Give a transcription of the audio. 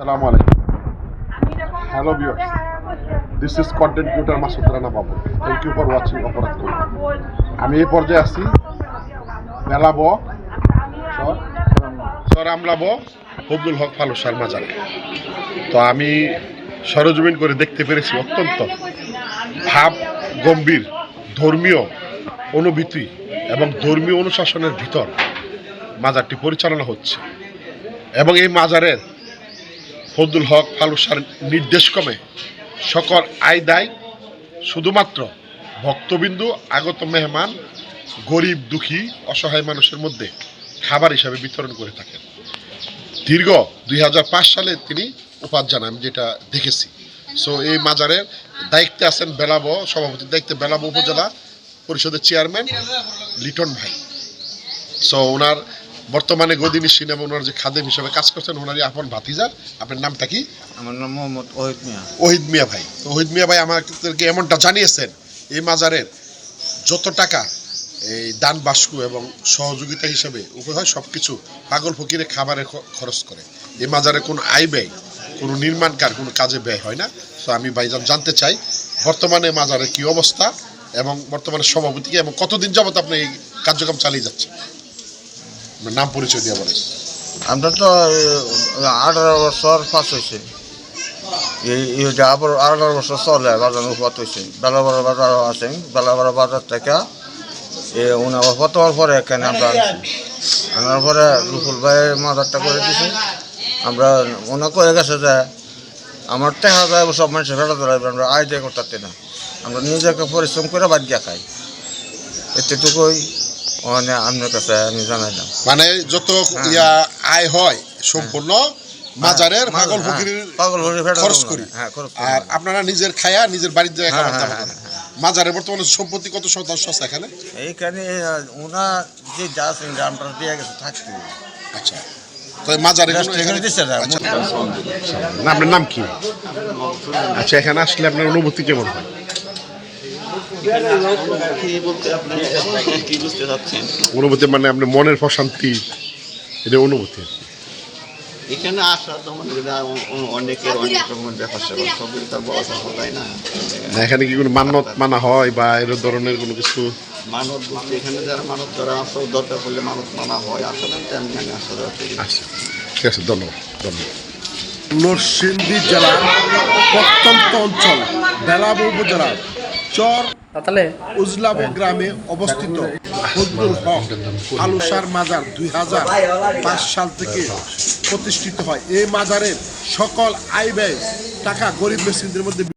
Assalamu alaikum. Hello viewers. This is content creator Masud Rana Babu. Thank you for watching অপরাধ করি। আমি এই পর্যায়ে আছি মেলাব সর আমলাব ফজলুল হক ফালুসার মাজারে তো আমি সরজমিন করে দেখতে পেরেছি অত্যন্ত ভাব গম্ভীর ধর্মীয় অনুভূতি এবং ধর্মীয় অনুশাসনের ভিতর মাজারটি পরিচালনা হচ্ছে এবং এই মাজারের ফজলুল হক ফালুসার নির্দেশক্রমে সকল আয় দায় শুধুমাত্র ভক্তবিন্দু, আগত মেহমান, গরিব, দুঃখী, অসহায় মানুষের মধ্যে খাবার হিসাবে বিতরণ করে থাকেন। দীর্ঘ দুই হাজার পাঁচ সালে তিনি উপার্জন আমি যেটা দেখেছি। সো এই মাজারের দায়িত্বে আছেন বেলাব সভাপতির দায়িত্বে বেলাব উপজেলা পরিষদের চেয়ারম্যান লিটন ভাই। সো ওনার বর্তমানে গদিনী সিনেমা ওনার যে খাদেম হিসেবে কাজ করছেন ওনারই আপন ভাতিজার। আপনার নামটা কি? আমার নাম মোহাম্মদ ওহিদ মিয়া। ওহিদ মিয়া ভাই। তো ওহিদ মিয়া ভাই আমাদেরকে এমনটা জানিয়েছেন এই মাজারের যত টাকা এই দান বাস্কু এবং সহযোগিতা হিসেবে উভয় হয় সব কিছু পাগল ফকিরে খাবারে খরচ করে। এই মাজারে কোনো আয় ব্যয় কোনো নির্মাণ কার কোনো কাজে ব্যয় হয় না। তো আমি ভাইজান জানতে চাই বর্তমানে মাজারের কি অবস্থা এবং বর্তমানে সভাপতিকে এবং কতদিন যাবত আপনি এই কার্যক্রম চালিয়ে যাচ্ছেন? নাম পরিচয় দিয়ে বলেন। আমরা তো আঠারো বছর পাস হয়েছে আবার আঠারো বছর চলে, বাজার উপাত হয়েছে বেলাবড় বাজার আছে, বেলাবড় বাজার থেকে, এ কত পরে এখানে আমরা আনার পরে রুফুল ভাইয়ের মাদারটা করে দিছি। আমরা ওনা করে গেছে যে, আমার টেকা যায় সব মানুষের ফেলা ধরাইবে আমরা আয় দিয়ে করতে না আমরা নিজেকে পরিশ্রম করে বাদ দিয়া খাই। এতটুকুই মানে আপনার কাছে আমি জানাইলাম মানে যত ইয়া আয় হয় সম্পূর্ণ মাজারের হ্যাঁ, পাগল হ্যাঁ, ফকিরের পাগল ফকিরের খরচ করি। হ্যাঁ। আর আপনারা নিজের খায়া নিজের বাড়ির জায়গায় হ্যাঁ, খাবার হ্যাঁ, দাবার হ্যাঁ, করেন মাজারে বর্তমানে সম্পত্তি কত শতাংশ আছে এখানে? এইখানে ওনা যে যা আছে আমরা দিয়ে গেছে থাকতে আচ্ছা। আচ্ছা। আপনার নাম কি? আচ্ছা এখানে আসলে আপনার অনুভূতি কেমন হয় কি বলতে আপনি কি বুঝতে চাচ্ছেন অনুভূতি মানে আপনি মনের প্রশান্তি এটা অনুভূতি। এখানে আসা তো মানে অ- অনেকের অনেক রকমের ব্যাপার স্যাপার সবই তার বড় সম্ভব তাই না? এখানে কি কোনো মানত মানা হয় বা এর ধরনের কোনো কিছু? মানব বলতে এখানে যারা মানব যারা আসা দরকার পড়লে মানব মানা হয় আসলে তেমনি আমি আসা দরকার আচ্ছা ঠিক আছে ধন্যবাদ ধন্যবাদ। নরসিংদী জেলার প্রত্যন্ত অঞ্চল বেলাবু উপজেলার চর উজলাব গ্রামে অবস্থিত ফজলুল হক আলুসার মাজার দুই হাজার পাঁচ সাল থেকে প্রতিষ্ঠিত হয়। এই মাজারের সকল আয় ব্যয় টাকা গরিব মেসিনদের মধ্যে